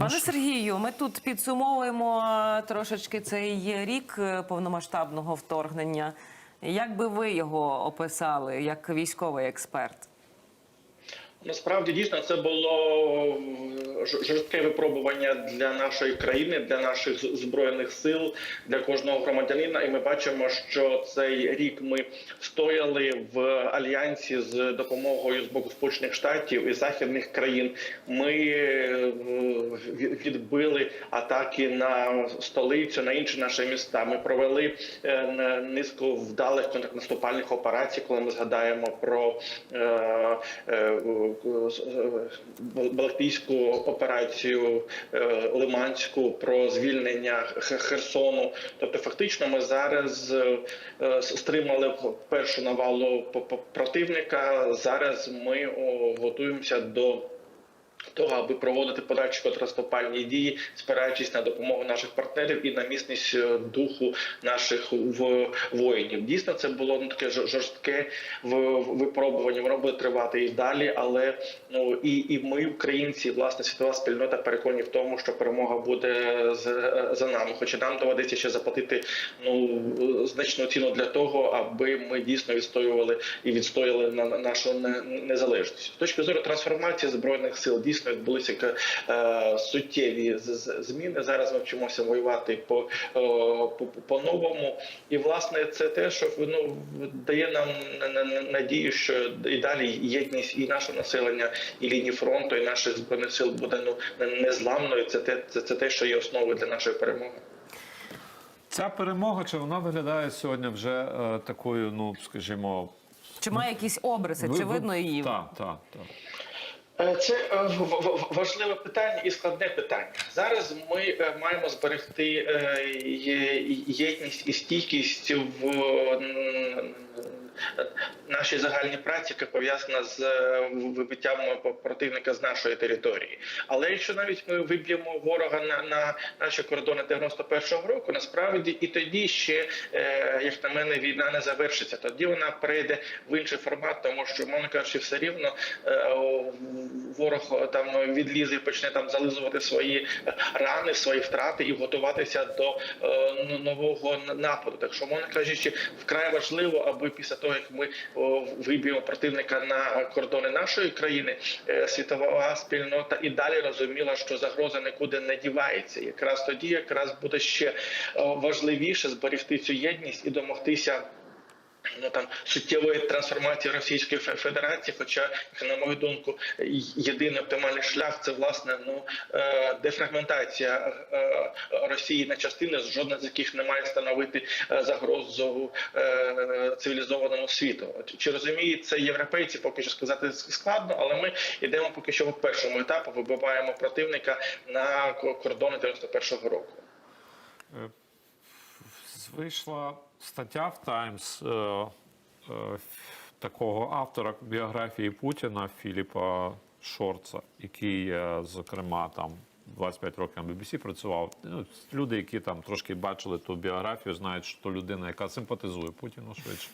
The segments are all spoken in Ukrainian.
Пане Сергію, ми тут підсумовуємо е, трошечки цей рік е, повномасштабного вторгнення. Як би ви його описали як військовий експерт? Насправді дійсно це було жорстке випробування для нашої країни, для наших збройних сил, для кожного громадянина. І ми бачимо, що цей рік ми стояли в альянсі з допомогою з боку Сполучених Штатів і західних країн. Ми е, відбили атаки на столицю, на інші наші міста. Ми провели е, низку вдалих контрнаступальних операцій, коли ми згадаємо про е, е, е, Балтійську операцію е, Лиманську, про звільнення Херсону. Тобто, фактично, ми зараз е, е, стримали першу навалу противника. Зараз ми готуємося до. Того, аби проводити подальші контраступальні дії, спираючись на допомогу наших партнерів і на міцність е, духу наших воїнів. Дійсно, це було ну, таке жорстке випробування. Воно буде тривати і далі. Але ну і, і ми, українці, власне, світова спільнота переконані в тому, що перемога буде з- за нами. Хоча нам доведеться ще заплатити ну значну ціну для того, аби ми дійсно відстоювали і відстояли на нашу незалежність. З точки зору трансформації збройних сил дійсно відбулися е, суттєві з- з- зміни. Зараз ми вчимося воювати по, е, по, по новому. І власне це те, що ну дає нам на- на- надію, що і далі єдність і нашого населення, і лінії фронту, і наших збройних сил буде ну незламною. Це те, це, це те, що є основою для нашої перемоги. Ця перемога, чи вона виглядає сьогодні вже е, такою, ну скажімо, Чи має якісь обриси? ви- Чи ви- видно її? Так, так, так. Е, Це е, важливе питання і складне питання. Зараз ми е, маємо зберегти єдність і стійкість в нашій загальній праці, яка пов'язана з е, вибиттям противника з нашої території. Але якщо навіть ми виб'ємо ворога на, на наші кордони 91-го року, насправді і тоді ще, е, як на мене, війна не завершиться. Тоді вона перейде в інший формат, тому що, мовно кажучи, все рівно е, ворог там відлізе і почне там зализувати свої рани, свої втрати і готуватися до нового нападу. Так що, мовно кажучи, вкрай важливо, аби після того, як ми виб'ємо противника на кордони нашої країни, е, світова спільнота і далі розуміла, що загроза нікуди не дівається. Якраз тоді, якраз буде ще важливіше зберегти цю єдність і домогтися. Ну там суттєвої трансформації Російської Федерації, хоча, на мою думку, єдиний оптимальний шлях це власне ну е, дефрагментація е, Росії на частини, жодна з яких не має становити е, загрозу цивілізованому світу. Чи розуміють це європейці? Поки що сказати складно, але ми йдемо поки що в першому етапу, вибиваємо противника на кордони 91-го року. Вийшла стаття в Таймс е, е, такого автора біографії Путіна Філіпа Шорца, який, зокрема, там 25 років на BBC працював. Ну, люди, які там трошки бачили ту біографію, знають, що то людина, яка симпатизує Путіну швидше.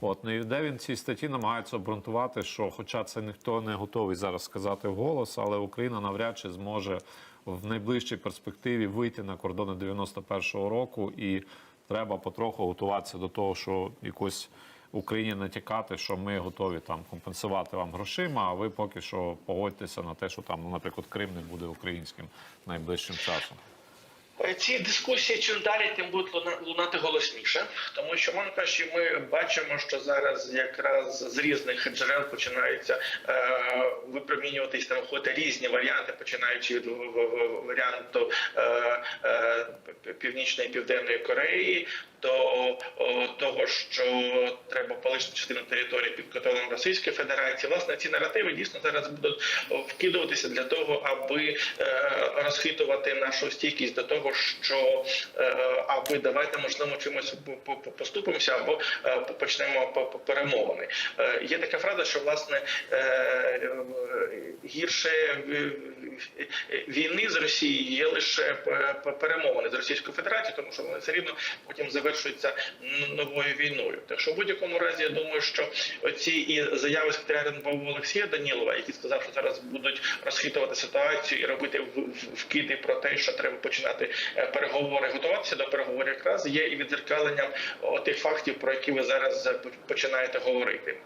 От, ну, і де він цій статті намагається обґрунтувати, що, хоча це ніхто не готовий зараз сказати вголос, але Україна навряд чи зможе в найближчій перспективі вийти на кордони 91-го року, і треба потроху готуватися до того, що якось Україні натякати, що ми готові там компенсувати вам грошима, а ви поки що погодьтеся на те, що там, наприклад, Крим не буде українським найближчим часом. Е, Ці дискусії чим далі, тим будуть лунати голосніше, тому що мовно кажучи, ми бачимо, що зараз якраз з різних джерел починаються е, випромінюватись там ходити різні варіанти, починаючи від варіанту е, е, північної і південної Кореї. До того, що треба полишити частину території під контролем Російської Федерації, власне, ці наративи дійсно зараз будуть вкидуватися для того, аби е, розхитувати нашу стійкість до того, що е, аби давайте можливо чимось по- по- поступимося або е, почнемо по- по- перемовини. Є така фраза, що власне гірше війни з Росією є лише перемовини з Російською Федерацією, тому що вони все рівно потім завершують завершується новою війною. Так що в будь-якому разі я думаю, що оці і заяви РНБО Олексія Данілова, який сказав, що зараз будуть розхитувати ситуацію і робити вкиди про те, що треба починати е, переговори, готуватися до переговорів, якраз є і відзеркаленням тих фактів, про які ви зараз починаєте говорити.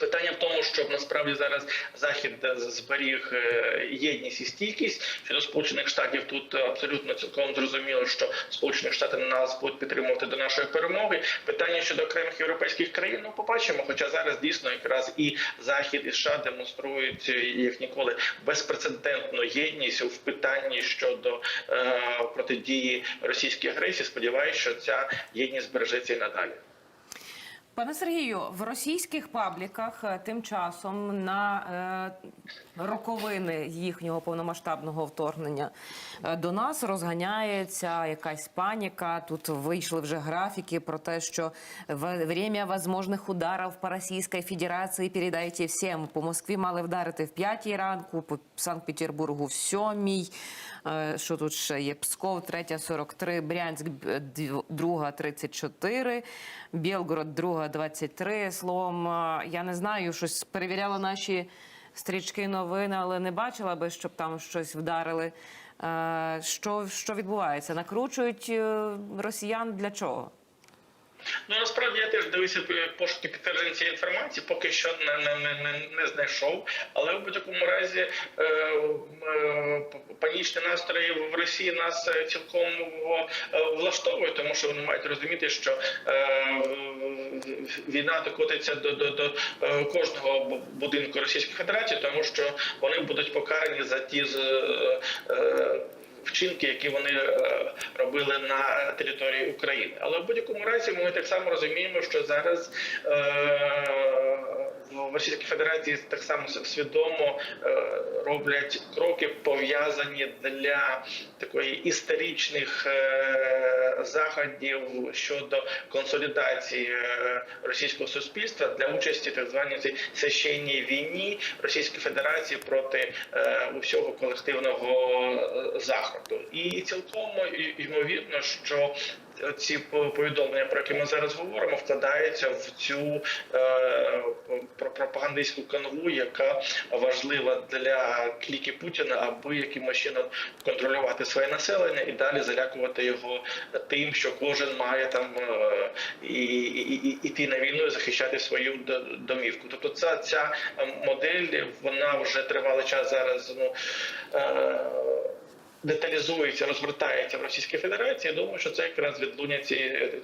Питання в тому, щоб насправді зараз захід е, зберіг е, єдність і стійкість щодо сполучених штатів. Тут абсолютно цілком зрозуміло, що сполучені штати нас будуть підтримувати до нашої перемоги. Питання щодо окремих європейських країн, ну побачимо. Хоча зараз дійсно якраз і захід і США демонструють е, як ніколи безпрецедентну єдність в питанні щодо е, протидії російській агресії. Сподіваюся, що ця єдність збережеться і надалі. Пане Сергію, в російських пабліках е, тим часом на е, роковини їхнього повномасштабного вторгнення е, до нас розганяється якась паніка. Тут вийшли вже графіки про те, що время возможних ударів по Російській Федерації передайте всім. По Москві мали вдарити в п'ятій ранку, по Санкт-Петербургу в сьомій. Е, Що тут ще є? Псков, третя 43, Брянськ, дв- друга 34, Білгород, друга 23. Словом, е, я не знаю, щось перевіряла наші стрічки новини, але не бачила би, щоб там щось вдарили. Е, Що, що відбувається? Накручують е, росіян для чого? Ну насправді я теж дивився пошуки підтвердження цієї інформації, поки що не, не, не, не, знайшов. Але в будь-якому разі е, е, панічні настрої в Росії нас е, цілком е, влаштовують, тому що вони мають розуміти, що е, війна докотиться до, до, до е, кожного будинку Російської Федерації, тому що вони будуть покарані за ті з. е, вчинки, які вони е, робили на території України. Але в будь-якому разі ми так само розуміємо, що зараз е, в Російській Федерації так само свідомо е, роблять кроки пов'язані для такої історичних е, заходів щодо консолідації е, російського суспільства для участі так званій цій священній війні Російської Федерації проти е, усього колективного е, заходу. І цілком ймовірно, що ці по- повідомлення, про які ми зараз говоримо, вкладаються в цю е, про- пропагандистську канву, яка важлива для кліки Путіна, аби якимось чином контролювати своє населення і далі залякувати його тим, що кожен має там е, і, і, і, іти на війну і захищати свою домівку. Тобто, ця ця модель вона вже тривалий час зараз. Ну е, деталізується, розгортається в Російській Федерації. Я думаю, що це якраз відлуння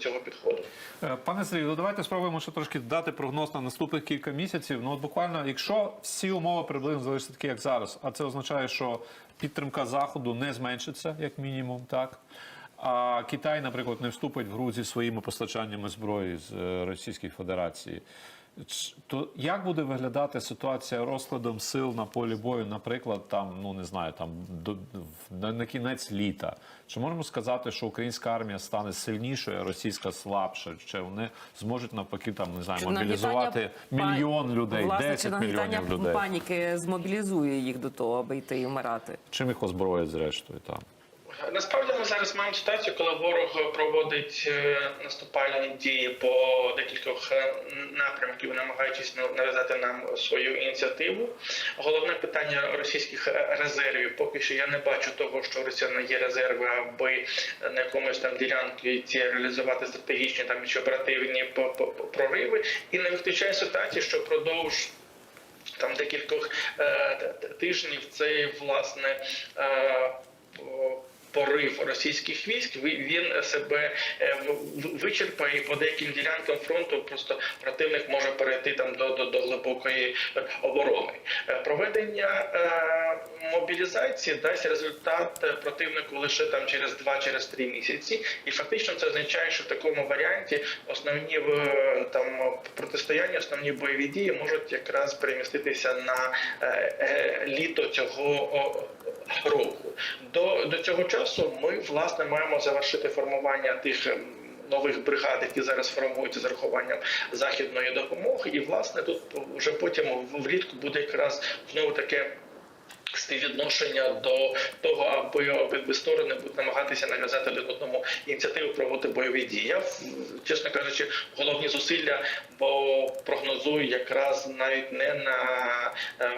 цього підходу. Е, Пане Сергію, ну давайте спробуємо ще трошки дати прогноз на наступних кілька місяців. Ну от буквально, якщо всі умови приблизно залишаться такі, як зараз, а це означає, що підтримка заходу не зменшиться, як мінімум, так. А Китай, наприклад, не вступить в гру зі своїми постачаннями зброї з е, Російської Федерації. То як буде виглядати ситуація розкладом сил на полі бою, наприклад, там, ну не знаю, там до на, на кінець літа? Чи можемо сказати, що українська армія стане сильнішою, а російська слабша? Чи вони зможуть навпаки там не знаю, Чи мобілізувати мільйон людей, Власне, 10 нагнітання мільйонів людей? паніки змобілізує їх до того, аби йти і вмирати? Чим їх озброять зрештою там? Насправді ми зараз маємо ситуацію, коли ворог проводить е, наступальні дії по декількох е, напрямків, намагаючись на- нав'язати нам свою ініціативу. Головне питання російських е, резервів. Поки що я не бачу того, що у росіян є резерви, аби на якомусь там ці реалізувати стратегічні там чи оперативні прориви. І не виключає ситуації, що продовж там декількох е, тижнів цей власне. Е, Порив російських військ він себе е, вичерпає і по деяким ділянкам фронту. Просто противник може перейти там до, до, до глибокої е, оборони. Е, Проведення мобілізації дасть результат противнику лише там через два через три місяці, і фактично це означає, що в такому варіанті основні там протистояння, основні бойові дії можуть якраз переміститися на літо цього року. До, до цього часу ми власне маємо завершити формування тих. ем, Нових бригад, які зараз формуються з рахуванням західної допомоги, і власне тут вже потім влітку буде якраз знову таке співвідношення до того, аби обидві сторони будуть намагатися нав'язати один одному ініціативу проводити бойові дії. Я чесно кажучи, головні зусилля, бо прогнозую якраз навіть не на е,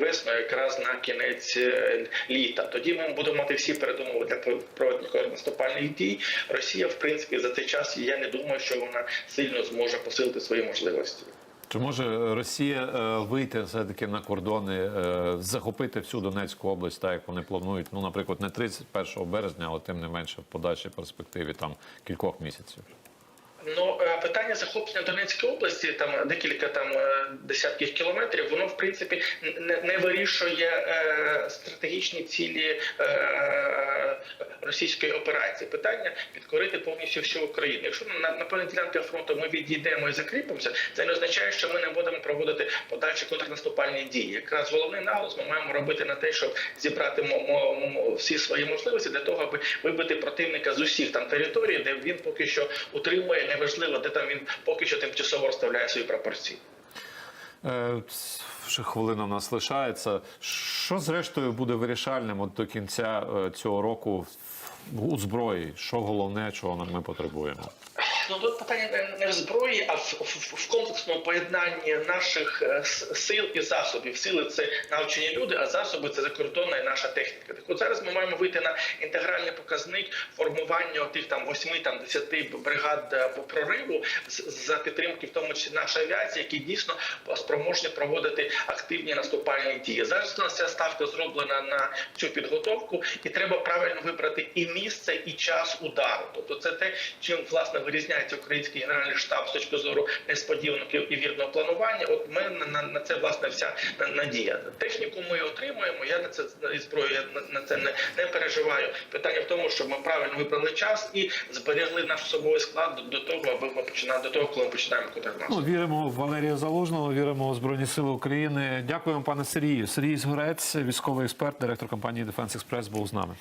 весну, якраз на кінець е, літа. Тоді ми будемо мати всі передумови для проведення наступальних дій. Росія, в принципі, за цей час я не думаю, що вона сильно зможе посилити свої можливості. Чи може Росія е, вийти все-таки на кордони, е, захопити всю Донецьку область, так як вони планують? Ну, наприклад, не 31 березня, але тим не менше в подальшій перспективі там кількох місяців. Ну е, питання захоплення Донецької області, там декілька там е, десятків кілометрів, воно в принципі не, не вирішує е, стратегічні цілі е, російської операції. Питання підкорити повністю всю Україну. Якщо на, на певних ділянках фронту ми відійдемо і закріпимося, це не означає, що ми не будемо проводити подальші контрнаступальні дії. Якраз головний наголос ми маємо робити на те, щоб зібрати всі свої можливості для того, аби вибити противника з усіх там територій, де він поки що утримує, неважливо, де там він поки що тимчасово розставляє свої пропорції. Е, Ще хвилина в нас лишається. Що зрештою буде вирішальним от до кінця е, цього року у зброї? Що головне, чого ми потребуємо? Ну тут питання не- в зброї, а в, в, в комплексному поєднанні наших е, сил і засобів. Сили це навчені люди, а засоби це закордонна і наша техніка. Так от зараз ми маємо вийти на інтегральний показник формування тих там восьми там десяти бригад е, по прориву за підтримки, в тому числі нашої авіації, які дійсно спроможні проводити активні наступальні дії. Зараз у нас ця ставка зроблена на цю підготовку, і треба правильно вибрати і місце, і час удару. Тобто, це те, чим власне вирізняється український генеральний штаб з точки зору несподіванків і вірного планування. От ми на, на, це власне вся надія. Техніку ми отримуємо. Я на це і зброю я на, це не, не переживаю. Питання в тому, щоб ми правильно вибрали час і зберегли наш особовий склад до, до того, аби ми починали до того, коли ми починаємо контрнаступ. Ну, віримо в Валерія Залужного, віримо в Збройні Сили України. Дякуємо, пане Сергію. Сергій Згорець, військовий експерт, директор компанії Defense Express, був з нами.